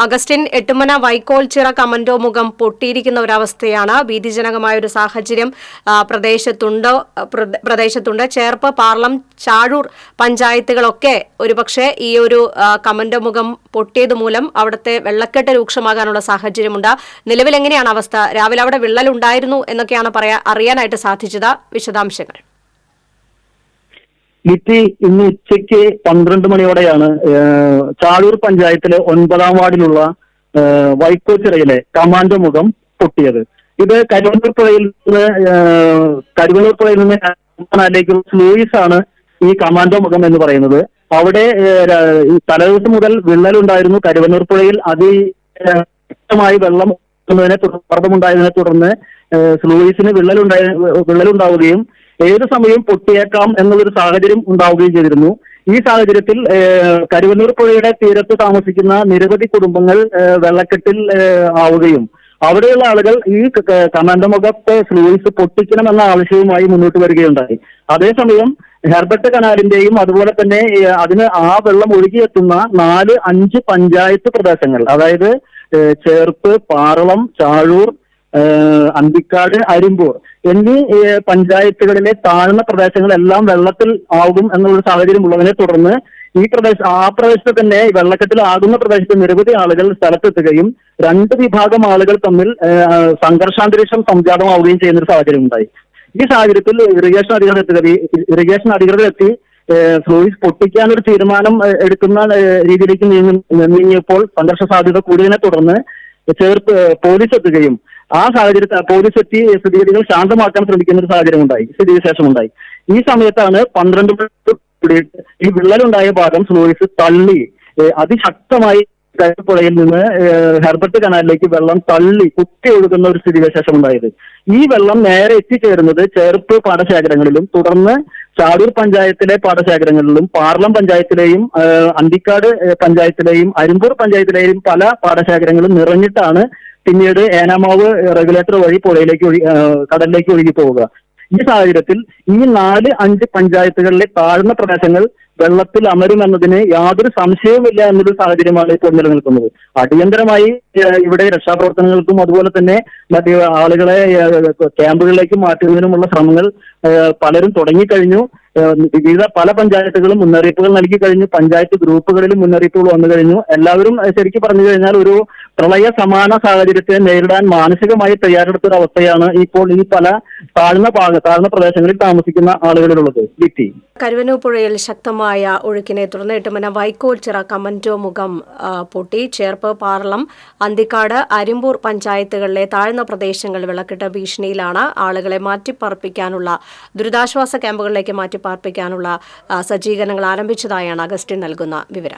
Augustine എട്ടുമന വൈക്കോൽ ചിറ കമന്റോ മുഖം പൊട്ടിയിരിക്കുന്ന ഒരവസ്ഥയാണ് ഭീതിജനകമായ ഒരു സാഹചര്യം പ്രദേശത്തുണ്ടോ പ്രദേശത്തുണ്ട് പ്ര- പ്രദേശത്തുണ്ട്. ചേർപ്പ് പാർലം ചാഴൂർ പഞ്ചായത്തുകളൊക്കെ ഒരുപക്ഷെ ഈ ഒരു കമന്റോ മുഖം പൊട്ടിയത് മൂലം അവിടുത്തെ വെള്ളക്കെട്ട് രൂക്ഷമാകാനുള്ള സാഹചര്യമുണ്ട്. നിലവിൽ എങ്ങനെയാണ് അവസ്ഥ? രാവിലെ അവിടെ വിള്ളലുണ്ടായിരുന്നു എന്നൊക്കെയാണ് പറയാ അറിയാനായിട്ട് സാധിച്ചത്. വിശദാംശങ്ങൾ. ലിറ്റി ഇന്ന് ഉച്ചയ്ക്ക് പന്ത്രണ്ട് മണിയോടെയാണ് ചാലൂർ പഞ്ചായത്തിലെ ഒൻപതാം വാർഡിലുള്ള വൈക്കോച്ചിറയിലെ കമാൻഡോ മുഖം പൊട്ടിയത്. ഇത് കരുവന്നൂർ പുഴയിൽ നിന്ന് കരുവണ്ണൂർ പുഴയിൽ നിന്ന് സ്ലൂയിസ് ആണ് ഈ കമാൻഡോ മുഖം എന്ന് പറയുന്നത്. അവിടെ തലേദിവസം മുതൽ വിള്ളലുണ്ടായിരുന്നു കരുവന്നൂർ പുഴയിൽ. അതി ശക്തമായി വെള്ളം തിനെ തുടർന്നുണ്ടായതിനെ തുടർന്ന് സ്ലൂയിസിന് വിള്ളലുണ്ടായ വിള്ളലുണ്ടാവുകയും ഏത് സമയവും പൊട്ടിയേക്കാം എന്നുള്ളൊരു സാഹചര്യം ഉണ്ടാവുകയും ചെയ്തിരുന്നു. ഈ സാഹചര്യത്തിൽ കരുവന്നൂർ പുഴയുടെ തീരത്ത് താമസിക്കുന്ന നിരവധി കുടുംബങ്ങൾ വെള്ളക്കെട്ടിൽ ആവുകയും അവിടെയുള്ള ആളുകൾ ഈ കമാൻഡമുഖത്തെ സ്ലൂയിസ് പൊട്ടിക്കണമെന്ന ആവശ്യവുമായി മുന്നോട്ട് വരികയുണ്ടായി. അതേസമയം ഹെർബർട്ട് കനാലിന്റെയും അതുപോലെ തന്നെ അതിന് ആ വെള്ളം ഒഴുകിയെത്തുന്ന നാല് അഞ്ച് പഞ്ചായത്ത് പ്രദേശങ്ങൾ അതായത് ചേർപ്പ് പാറളം ചാഴൂർ അന്തിക്കാട് അരിമ്പൂർ എന്നീ പഞ്ചായത്തുകളിലെ താഴ്ന്ന പ്രദേശങ്ങളെല്ലാം വെള്ളത്തിൽ ആകും എന്നുള്ള സാഹചര്യം ഉള്ളതിനെ തുടർന്ന് ഈ പ്രദേശം ആ പ്രദേശത്ത് തന്നെ വെള്ളക്കെട്ടിലാകുന്ന പ്രദേശത്ത് നിരവധി ആളുകൾ സ്ഥലത്തെത്തുകയും രണ്ട് വിഭാഗം ആളുകൾ തമ്മിൽ സംഘർഷാന്തരീക്ഷം സംജാതമാവുകയും ചെയ്യുന്ന ഒരു സാഹചര്യം ഉണ്ടായി. ഈ സാഹചര്യത്തിൽ ഇറിഗേഷൻ അധികൃതർ എത്തുക ഇറിഗേഷൻ അധികൃതർ എത്തി ഏഹ് ഫ്ലൂയിസ് പൊട്ടിക്കാൻ ഒരു തീരുമാനം എടുക്കുന്ന രീതിയിലേക്ക് നീങ്ങി നീങ്ങിയപ്പോൾ സംഘർഷ സാധ്യത കൂടിയതിനെ തുടർന്ന് ചേർത്ത് പോലീസ് എത്തുകയും ആ സാഹചര്യത്തിൽ പോലീസ് എത്തി സ്ഥിതിഗതികൾ ശാന്തമാക്കാൻ ശ്രമിക്കുന്ന ഒരു സാഹചര്യം ഉണ്ടായി സ്ഥിതിവിശേഷം ഉണ്ടായി ഈ സമയത്താണ് പന്ത്രണ്ട് ഈ വിള്ളലുണ്ടായ ഭാഗം സ്ലോയിസ് തള്ളി അതിശക്തമായി പുഴയിൽ നിന്ന് ഹെർബർട്ട് കനാലിലേക്ക് വെള്ളം തള്ളി കുത്തി ഒഴുകുന്ന ഒരു സ്ഥിതിവിശേഷം ഉണ്ടായത് ഈ വെള്ളം നേരെ എത്തിച്ചേരുന്നത് ചേർപ്പ് പാടശേഖരങ്ങളിലും തുടർന്ന് ചാടൂർ പഞ്ചായത്തിലെ പാടശേഖരങ്ങളിലും പാർലം പഞ്ചായത്തിലെയും അന്തിക്കാട് പഞ്ചായത്തിലെയും അരിമ്പൂർ പഞ്ചായത്തിലെയും പല പാടശേഖരങ്ങളും നിറഞ്ഞിട്ടാണ് പിന്നീട് ഏനാമാവ് റെഗുലേറ്റർ വഴി പുഴയിലേക്ക് ഒഴി കടലിലേക്ക് ഒഴുകി പോവുക. ഈ സാഹചര്യത്തിൽ ഈ നാല് അഞ്ച് പഞ്ചായത്തുകളിലെ താഴ്ന്ന പ്രദേശങ്ങൾ വെള്ളത്തിൽ അമരുമെന്നതിന് യാതൊരു സംശയവുമില്ല എന്നൊരു സാഹചര്യമാണ് ഇപ്പോൾ നിലനിൽക്കുന്നത്. അടിയന്തരമായി ഇവിടെ രക്ഷാപ്രവർത്തനങ്ങൾക്കും അതുപോലെ തന്നെ ആളുകളെ ക്യാമ്പുകളിലേക്ക് മാറ്റുന്നതിനുമുള്ള ശ്രമങ്ങൾ പലരും തുടങ്ങിക്കഴിഞ്ഞു. വിവിധ പല പഞ്ചായത്തുകളും മുന്നറിയിപ്പുകൾ നൽകി കഴിഞ്ഞു. പഞ്ചായത്ത് ഗ്രൂപ്പുകളിലും മുന്നറിയിപ്പുകൾ വന്നു കഴിഞ്ഞു. എല്ലാവരും ശരിക്കും പറഞ്ഞു കഴിഞ്ഞാൽ ഒരു പ്രളയ സമാന സാഹചര്യത്തെ നേരിടാൻ മാനസികമായി തയ്യാറെടുത്ത ഒരു അവസ്ഥയാണ് ഇപ്പോൾ ഈ പല താഴ്ന്ന ഭാഗ താഴ്ന്ന പ്രദേശങ്ങളിൽ താമസിക്കുന്ന ആളുകളിലുള്ളത്. വിറ്റി കരുവന്നൂർ പുഴയിൽ ശക്തമായ ഒഴുക്കിനെ തുടർന്ന് എട്ടുമന വൈക്കോൽ ചിറ കമന്റോ മുഖം പൊട്ടി. ചേർപ്പ് പാർലം അന്തിക്കാട് അരിമ്പൂർ പഞ്ചായത്തുകളിലെ താഴ്ന്ന പ്രദേശങ്ങൾ വിളക്കിട്ട ഭീഷണിയിലാണ് ആളുകളെ മാറ്റിപ്പാർപ്പിക്കാനുള്ള ദുരിതാശ്വാസ ക്യാമ്പുകളിലേക്ക് മാറ്റിപ്പാർപ്പിക്കാനുള്ള സജ്ജീകരണങ്ങൾ ആരംഭിച്ചതായാണ് അഗസ്റ്റിൻ നൽകുന്ന വിവരം.